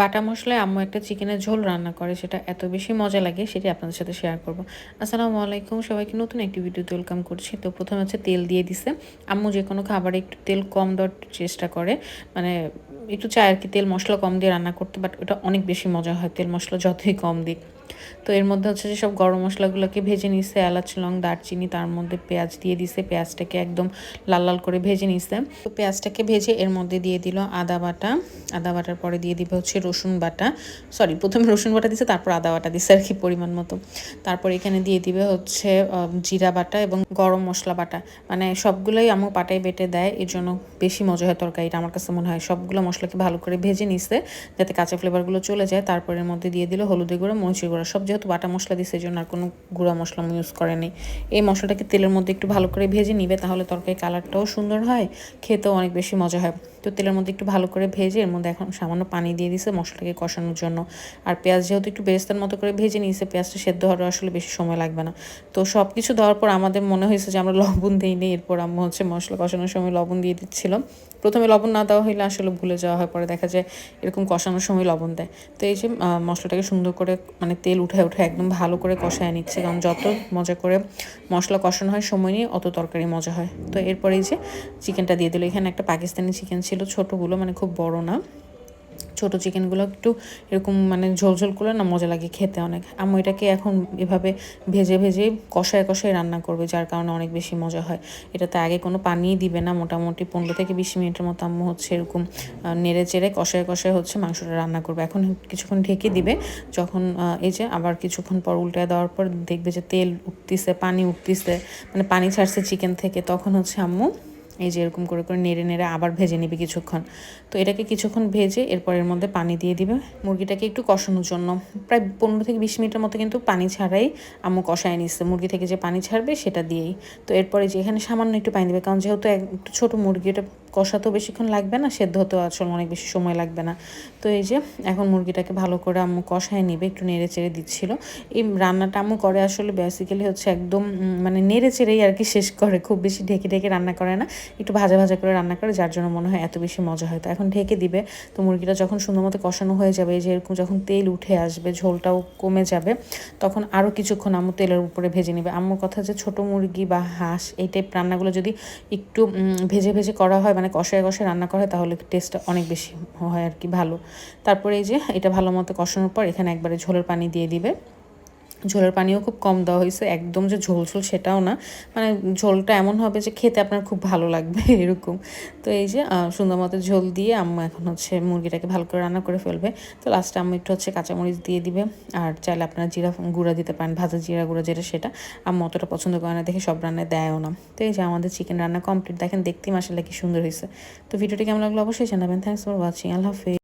বাটা মশলায় আম্মু একটা চিকেনের ঝোল রান্না করে, সেটা এত বেশি মজা লাগে, সেটি আপনাদের সাথে শেয়ার করব। আসসালামু আলাইকুম, সবাইকে নতুন একটি ভিডিওতে ওয়েলকাম করছি। তো প্রথমে হচ্ছে তেল দিয়ে দিছে। আম্মু যে কোনো খাবারে একটু তেল কম দেওয়ার চেষ্টা করে মানে একটু চায় আর কি, তেল মশলা কম দিয়ে রান্না করতে বাট ওটা অনেক বেশি মজা হয়, তেল মশলা যতই কম দিক। তো এর মধ্যে হচ্ছে যে সব গরম মশলাগুলোকে ভেজে নিছে, এলাচ, লং, দারচিনি, তার মধ্যে পেঁয়াজ দিয়ে দিছে, পেঁয়াজটাকে একদম লাল লাল করে ভেজে নিছে। তো পেঁয়াজটাকে ভেজে এর মধ্যে দিয়ে দিল আদা বাটা, আদা বাটার পরে দিয়ে দিবে হচ্ছে রসুন বাটা। সরি প্রথমে রসুন বাটা দিছে, তারপর আদা বাটা দিছে আর কি পরিমাণ মতো। তারপর এখানে দিয়ে দিবে হচ্ছে জিরা বাটা এবং গরম মশলা বাটা। মানে সবগুলোই আমার পাটায় বেটে দেয়, এর জন্য বেশি মজা হয় তরকারিটা, আমার কাছে মনে হয়। সবগুলো মশলাকে ভালো করে ভেজে নিছে, যাতে কাঁচা ফ্লেভারগুলো চলে যায়। তারপর এর মধ্যে দিয়ে দিল হলুদের গুঁড়ো, মরিচের গুঁড়ো। সব যেহেতু বাটা মশলা দিছে, এই জন্য আর কোনো গুঁড়া মশলা ইউজ করেনি। এই মশলাটাকে তেলের মধ্যে একটু ভালো করে ভেজে নিবে, তাহলে তরকারি কালারটাও সুন্দর হয়, খেতেও অনেক বেশি মজা হয়। তো তেলের মধ্যে একটু ভালো করে ভেজে এর মধ্যে এখন সামান্য পানি দিয়ে দিছে মশলাকে কষানোর জন্য। আর পেঁয়াজ যেহেতু একটু বেরেস্তার মতো করে ভেজে নিয়েছে পেঁয়াজটা সেদ্ধ হওয়ার আসলে বেশি সময় লাগবে না। তো সব কিছু দেওয়ার পর আমাদের মনে হয়েছে যে আমরা লবণ দিই নি এরপর আম্মু হচ্ছে মশলা কষানোর সময় লবণ দিয়ে দিচ্ছিলাম প্রথমে লবণ না দেওয়া হইলে আসলে ভুলে যাওয়া হয়, পরে দেখা যায় এরকম কষানোর সময় লবণ দেয়। তো এই যে মশলাটাকে সুন্দর করে মানে তেল উঠে উঠে একদম ভালো করে কষায় নিচ্ছে, কারণ যত মজা করে মশলা কষানো হয়, সময় নিয়ে অত তরকারি মজা হয়। তো এরপরে এই যে, চিকেনটা দিয়ে দিল। এখানে একটা পাকিস্তানি চিকেন ছিল, ছোটোগুলো মানে খুব বড় না। ছোট চিকেনগুলো একটু এরকম মানে ঝোলঝোল করলে না মজা লাগে খেতে অনেক। আম্মু এটাকে এখন এভাবে ভেজে ভেজে কষায় কষায় রান্না করবে, যার কারণে অনেক বেশি মজা হয়। এটাতে আগে কোনো পানিই দিবে না, মোটামুটি পনেরো থেকে বিশ মিনিটের মতো আম্মু হচ্ছে এরকম নেড়ে চেড়ে কষায় কষায় হচ্ছে মাংসটা রান্না করবে। এখন কিছুক্ষণ ঢেকে দিবে, যখন এই যে আবার কিছুক্ষণ পর উল্টে দেওয়ার পর দেখবে যে তেল উঠতিছে, পানি উঠতিছে মানে পানি ছাড়ছে চিকেন থেকে, তখন হচ্ছে আম্মু এই যে এরকম করে করে নেড়ে নেড়ে আবার ভেজে নিবে কিছুক্ষণ। তো এটাকে কিছুক্ষণ ভেজে এরপর এর মধ্যে পানি দিয়ে দিবে। মুরগিটাকে একটু কষানোর জন্য। প্রায় পনেরো থেকে বিশ মিনিটের মতো কিন্তু পানি ছাড়াই আম্মু কষায় নিচ্ছে। মুরগি থেকে যে পানি ছাড়বে সেটা দিয়েই। তো এরপরে যে এখানে সামান্য একটু পানি দেবে, কারণ যেহেতু একটু ছোটো মুরগি এটা কষাতেও বেশিক্ষণ লাগবে না, সেদ্ধ হতেও আসলে অনেক বেশি সময় লাগবে না। তো এই যে এখন মুরগিটাকে ভালো করে আম্মু কষায় নিবে, একটু নেড়ে চেড়ে দিচ্ছিল। এই রান্নাটা আম্মু করে আসলে বেসিক্যালি হচ্ছে একদম মানে নেড়ে চেড়েই আর কি শেষ করে, খুব বেশি ঢেকে ঢেকে রান্না করে না, একটু ভাজা ভাজা করে রান্না করে, যার জন্য মনে হয় এত বেশি মজা হয়। তো এখন ঢেকে দিবে, তো মুরগিটা যখন সুন্দর মতো কষানো হয়ে যাবে, এই যে এরকম যখন তেল উঠে আসবে, ঝোলটাও কমে যাবে, তখন আরও কিছুক্ষণ আম্মু তেলের উপরে ভেজে নেবে। আম্মুর কথা যে ছোটো মুরগি বা হাঁস, এই টাইপ রান্নাগুলো যদি একটু ভেজে ভেজে করা হয় মানে কষায় কষায় রান্না করা হয়, তাহলে টেস্টটা অনেক বেশি হয় আর কি, ভালো। তারপরে এই যে এটা ভালো মতো কষানোর পর এখানে একবারে ঝোলের পানি দিয়ে দিবে। ঝোলের পানিও খুব কম দেওয়া হয়েছে, একদম যে ঝোল ঝোল সেটাও না। মানে ঝোলটা এমন হবে যে খেতে আপনার খুব ভালো লাগবে এরকম। তো এই যে সুন্দর মতো ঝোল দিয়ে আম্মা এখন হচ্ছে মুরগিটাকে ভালো করে রান্না করে ফেলবে। তো লাস্টে আম্মু একটু হচ্ছে কাঁচামরিচ দিয়ে দিবে। আর চাইলে আপনারা জিরা গুঁড়া দিতে পারেন, ভাজা জিরা গুঁড়া যেটা সেটা। আম্মু অতটা পছন্দ করে না, দেখে সব রান্নায় দেয়ও না। তো এই যে আমাদের চিকেন রান্না কমপ্লিট দেখেন দেখতেই মাসাল্লাহ কি সুন্দর হয়েছে। তো ভিডিওটি কেমন লাগল অবশ্যই জানাবেন। থ্যাংকস ফর ওয়াচিং আল্লাহ হাফিজ।